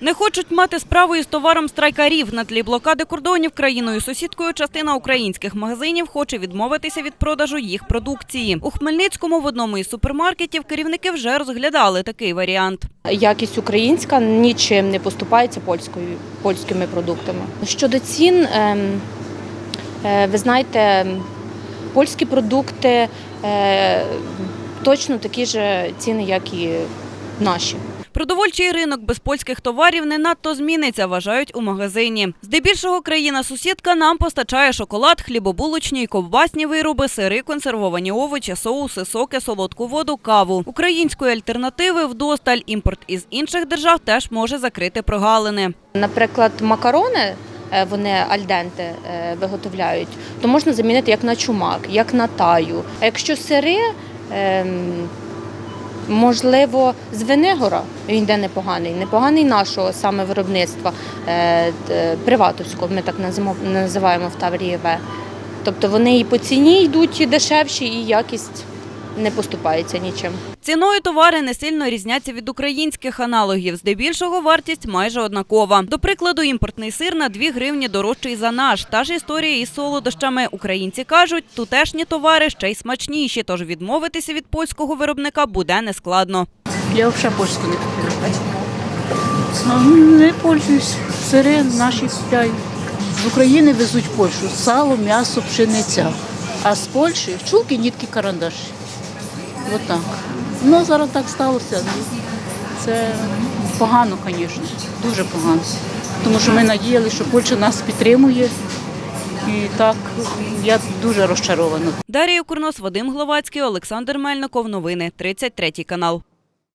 Не хочуть мати справу із товаром страйкарів. На тлі блокади кордонів країною сусідкою частина українських магазинів хоче відмовитися від продажу їх продукції. У Хмельницькому в одному із супермаркетів керівники вже розглядали такий варіант. Якість українська нічим не поступається польською, польськими продуктами. Щодо цін, ем, е, ви знаєте, польські продукти е, точно такі ж ціни, як і наші. Продовольчий ринок без польських товарів не надто зміниться, вважають у магазині. Здебільшого країна-сусідка нам постачає шоколад, хлібобулочні й ковбасні вироби, сири, консервовані овочі, соуси, соки, солодку воду, каву. Української альтернативи вдосталь імпорт із інших держав теж може закрити прогалини. Наприклад, макарони. е, Вони альденте виготовляють, то можна замінити як на чумак, як на таю. А якщо сири, ем, можливо, з Венегора. Він йде непоганий, непоганий нашого саме виробництва е, приватовського, ми так називаємо в Таврії В. Тобто вони і по ціні йдуть дешевші, і якість не поступається нічим. Ціною товари не сильно різняться від українських аналогів. Здебільшого вартість майже однакова. До прикладу, імпортний сир на 2 гривні дорожчий за наш. Та ж історія із солодощами. Українці кажуть, тутешні товари ще й смачніші, тож відмовитися від польського виробника буде нескладно. Я взагалі польську не купую. Ну, Не пользуюсь. Сири наші купляю. З України везуть в Польщу сало, м'ясо, пшениця. А з Польщі чулки, нітки, карандаші. Отак. Ну, зараз так сталося. Це погано, звісно, дуже погано. Тому що ми надіялися, що Польща нас підтримує. І так, я дуже розчарована. Дарія Курнос, Вадим Гловацький, Олександр Мельников. Новини 33 канал.